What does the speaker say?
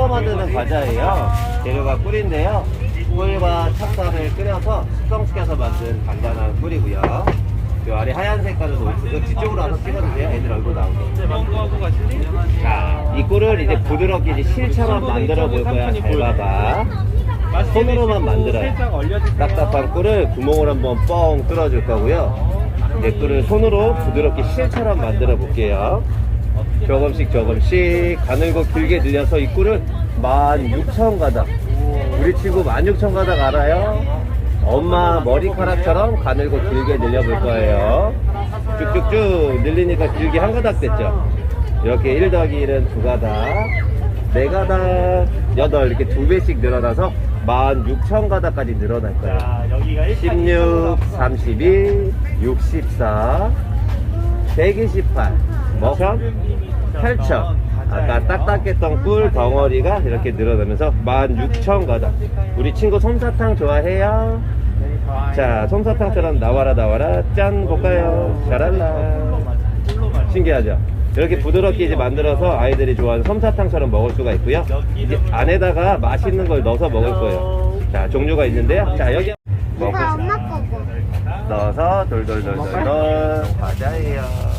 꿀로 만드는 과자예요. 재료가 꿀인데요. 꿀과 찹쌀을 끓여서 숙성시켜서 만든 간단한 꿀이고요. 요 아래 하얀 색깔은 오이고 뒤쪽으로 와서 찍어주세요. 애들 얼굴 나오게. 자, 이 꿀을 이제 부드럽게 이제 실처럼 만들어 볼 거야. 잘 봐봐. 손으로만 만들어요. 딱딱한 꿀을 구멍을 한번 뻥 뚫어줄 거고요. 이제 꿀을 손으로 부드럽게 실처럼 만들어 볼게요. 조금씩 조금씩 가늘고 길게 늘려서 이 꿀을 16,000 가닥. 우리 친구 16,000 가닥 알아요? 엄마 머리카락처럼 가늘고 길게 늘려볼 거예요. 쭉쭉쭉 늘리니까 길게 한 가닥 됐죠? 이렇게 1 더하기 1은 두 가닥, 네 가닥, 여덟 이렇게 두 배씩 늘어나서 16,000가닥까지 늘어날 거예요. 자, 여기가 1 16, 32, 64, 128, 뭐 8천. 아까 딱딱했던 꿀 덩어리가 이렇게 늘어나면서 16,000가닥. 우리 친구 솜사탕 좋아해요? 자, 솜사탕처럼 나와라 나와라 짠 볼까요? 샤랄라. 신기하죠? 이렇게 부드럽게 이제 만들어서 아이들이 좋아하는 솜사탕처럼 먹을 수가 있고요. 이제 안에다가 맛있는 걸 넣어서 먹을 거예요. 자, 종류가 있는데요. 자, 여기 먹고 거고. 넣어서 돌돌돌돌돌 과자예요.